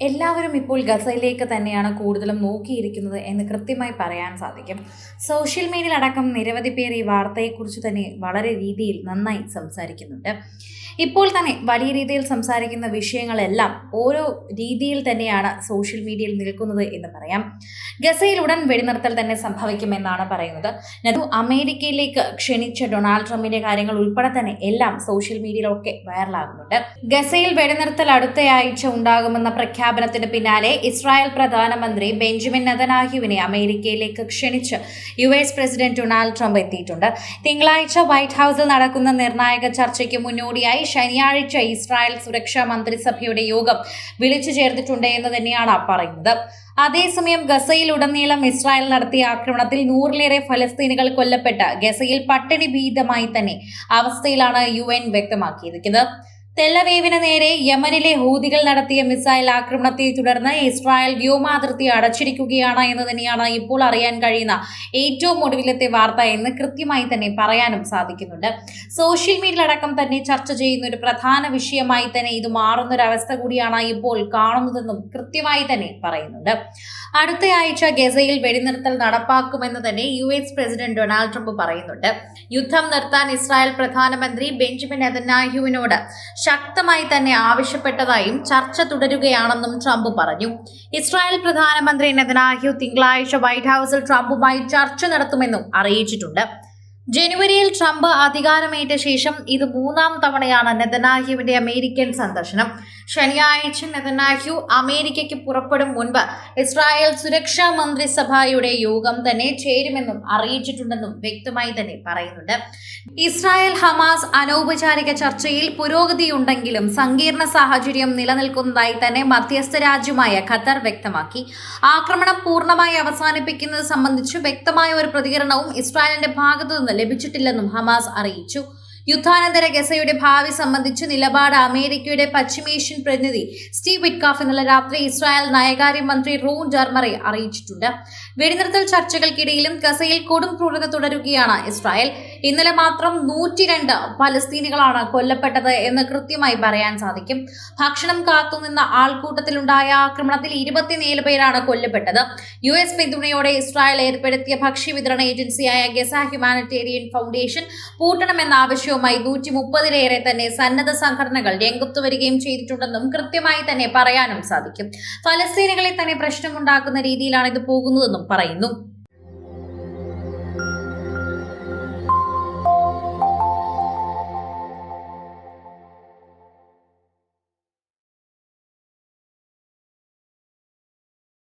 എല്ലാവരും ഇപ്പോൾ ഗസയിലേക്ക് തന്നെയാണ് കൂടുതലും നോക്കിയിരിക്കുന്നത് എന്ന് കൃത്യമായി പറയാൻ സാധിക്കും. സോഷ്യൽ മീഡിയയിലടക്കം നിരവധി പേർ ഈ വാർത്തയെക്കുറിച്ച് തന്നെ വളരെ രീതിയിൽ നന്നായി സംസാരിക്കുന്നുണ്ട്. ഇപ്പോൾ തന്നെ വലിയ രീതിയിൽ സംസാരിക്കുന്ന വിഷയങ്ങളെല്ലാം ഓരോ രീതിയിൽ തന്നെയാണ് സോഷ്യൽ മീഡിയയിൽ നിൽക്കുന്നത് എന്ന് പറയാം. ഗസയിൽ ഉടൻ വെടിനിർത്തൽ തന്നെ സംഭവിക്കുമെന്നാണ് പറയുന്നത്. നെതു അമേരിക്കയിലേക്ക് ക്ഷണിച്ച ഡൊണാൾഡ് ട്രംപിന്റെ കാര്യങ്ങൾ ഉൾപ്പെടെ തന്നെ എല്ലാം സോഷ്യൽ മീഡിയയിലൊക്കെ വൈറലാകുന്നുണ്ട്. ഗസയിൽ വെടിനിർത്തൽ അടുത്തയാഴ്ച ഉണ്ടാകുമെന്ന പ്രഖ്യാപനത്തിന് പിന്നാലെ ഇസ്രായേൽ പ്രധാനമന്ത്രി ബെഞ്ചമിൻ നെതനാഹ്യുവിനെ അമേരിക്കയിലേക്ക് ക്ഷണിച്ച് U S president Donald Trump എത്തിയിട്ടുണ്ട്. തിങ്കളാഴ്ച വൈറ്റ് ഹൌസിൽ നടക്കുന്ന നിർണായക ചർച്ചയ്ക്ക് മുന്നോടിയായി ശനിയാഴ്ച ഇസ്രായേൽ സുരക്ഷാ മന്ത്രിസഭയുടെ യോഗം വിളിച്ചു ചേർത്തിട്ടുണ്ട് എന്ന് തന്നെയാണ് പറയുന്നത്. അതേസമയം ഗസയിലുടനീളം ഇസ്രായേൽ നടത്തിയ ആക്രമണത്തിൽ നൂറിലേറെ ഫലസ്തീനികൾ കൊല്ലപ്പെട്ട ഗസയിൽ പട്ടിണി ഭീതമായി തന്നെ അവസ്ഥയിലാണ് യു വ്യക്തമാക്കിയിരിക്കുന്നത്. തെല്ലവേവിന് നേരെ യമനിലെ ഹൂതികൾ നടത്തിയ മിസൈൽ ആക്രമണത്തെ തുടർന്ന് ഇസ്രായേൽ വ്യോമാതിർത്തി അടച്ചിരിക്കുകയാണ് എന്ന് തന്നെയാണ് ഇപ്പോൾ അറിയാൻ കഴിയുന്ന ഏറ്റവും ഒടുവിലത്തെ വാർത്ത എന്ന് കൃത്യമായി തന്നെ പറയാനും സാധിക്കുന്നുണ്ട്. സോഷ്യൽ മീഡിയയിലടക്കം തന്നെ ചർച്ച ചെയ്യുന്ന ഒരു പ്രധാന വിഷയമായി തന്നെ ഇത് മാറുന്ന ഒരു അവസ്ഥ കൂടിയാണ് ഇപ്പോൾ കാണുന്നതെന്നും കൃത്യമായി തന്നെ പറയുന്നുണ്ട്. അടുത്ത ആഴ്ച ഗസയിൽ വെടിനിർത്തൽ നടപ്പാക്കുമെന്ന് തന്നെ U S president Donald Trump പറയുന്നുണ്ട്. യുദ്ധം നിർത്താൻ ഇസ്രായേൽ പ്രധാനമന്ത്രി ബെഞ്ചമിൻ നെതന്യാഹുവിനോട് ശക്തമായി തന്നെ ആവശ്യപ്പെട്ടതായും ചർച്ച തുടരുകയാണെന്നും ട്രംപ് പറഞ്ഞു. ഇസ്രായേൽ പ്രധാനമന്ത്രി നെതനാഹ്യു തിങ്കളാഴ്ച വൈറ്റ് ഹൌസിൽ ട്രംപുമായി ചർച്ച നടത്തുമെന്നും അറിയിച്ചിട്ടുണ്ട്. ജനുവരിയിൽ ട്രംപ് അധികാരമേറ്റ ശേഷം ഇത് മൂന്നാം തവണയാണ് നെതനാഹ്യുവിന്റെ അമേരിക്കൻ സന്ദർശനം. ശനിയാഴ്ച നെതനാഹ്യു അമേരിക്കയ്ക്ക് പുറപ്പെടും മുൻപ് ഇസ്രായേൽ സുരക്ഷാ മന്ത്രിസഭയുടെ യോഗം തന്നെ ചേരുമെന്നും അറിയിച്ചിട്ടുണ്ടെന്നും വ്യക്തമായി തന്നെ പറയുന്നുണ്ട്. ഇസ്രായേൽ ഹമാസ് അനൗപചാരിക ചർച്ചയിൽ പുരോഗതിയുണ്ടെങ്കിലും സങ്കീർണ സാഹചര്യം നിലനിൽക്കുന്നതായി തന്നെ മധ്യസ്ഥ രാജ്യമായ ഖത്തർ വ്യക്തമാക്കി. ആക്രമണം പൂർണമായി അവസാനിപ്പിക്കുന്നത് സംബന്ധിച്ച് വ്യക്തമായ ഒരു പ്രതികരണവും ഇസ്രായേലിന്റെ ഭാഗത്തു നിന്ന് ലഭിച്ചിട്ടില്ലെന്നും ഹമാസ് അറിയിച്ചു യുദ്ധാനന്തര ഗസയുടെ ഭാവി സംബന്ധിച്ച് നിലപാട് അമേരിക്കയുടെ പശ്ചിമേഷ്യൻ പ്രതിനിധി സ്റ്റീവ് വിറ്റ്കാഫ് ഇന്നലെ രാത്രി ഇസ്രായേൽ നയകാര്യമന്ത്രി റൂൺ ജർമറെ അറിയിച്ചിട്ടുണ്ട്. വെടിനിർത്തൽ ചർച്ചകൾക്കിടയിലും ഗസയിൽ കൊടും ക്രൂരത തുടരുകയാണ് ഇസ്രായേൽ. ഇന്നലെ മാത്രം നൂറ്റിരണ്ട് പലസ്തീനികളാണ് കൊല്ലപ്പെട്ടത് എന്ന് കൃത്യമായി പറയാൻ സാധിക്കും. ഭക്ഷണം കാത്തുനിന്ന ആൾക്കൂട്ടത്തിലുണ്ടായ ആക്രമണത്തിൽ ഇരുപത്തിനേഴ് പേരാണ് കൊല്ലപ്പെട്ടത്. യു എസ് പിന്തുണയോടെ ഇസ്രായേൽ ഏർപ്പെടുത്തിയ ഭക്ഷ്യവിതരണ ഏജൻസിയായ ഗസ ഹ്യൂമാനിറ്റേറിയൻ ഫൗണ്ടേഷൻ പൂട്ടണമെന്ന ആവശ്യവുമായി നൂറ്റി മുപ്പതിലേറെ തന്നെ സന്നദ്ധ സംഘടനകൾ രംഗത്ത് വരികയും ചെയ്തിട്ടുണ്ടെന്നും കൃത്യമായി തന്നെ പറയാനും സാധിക്കും. ഫലസ്തീനികളെ തന്നെ പ്രശ്നമുണ്ടാക്കുന്ന രീതിയിലാണ് ഇത് പോകുന്നതെന്നും പറയുന്നു.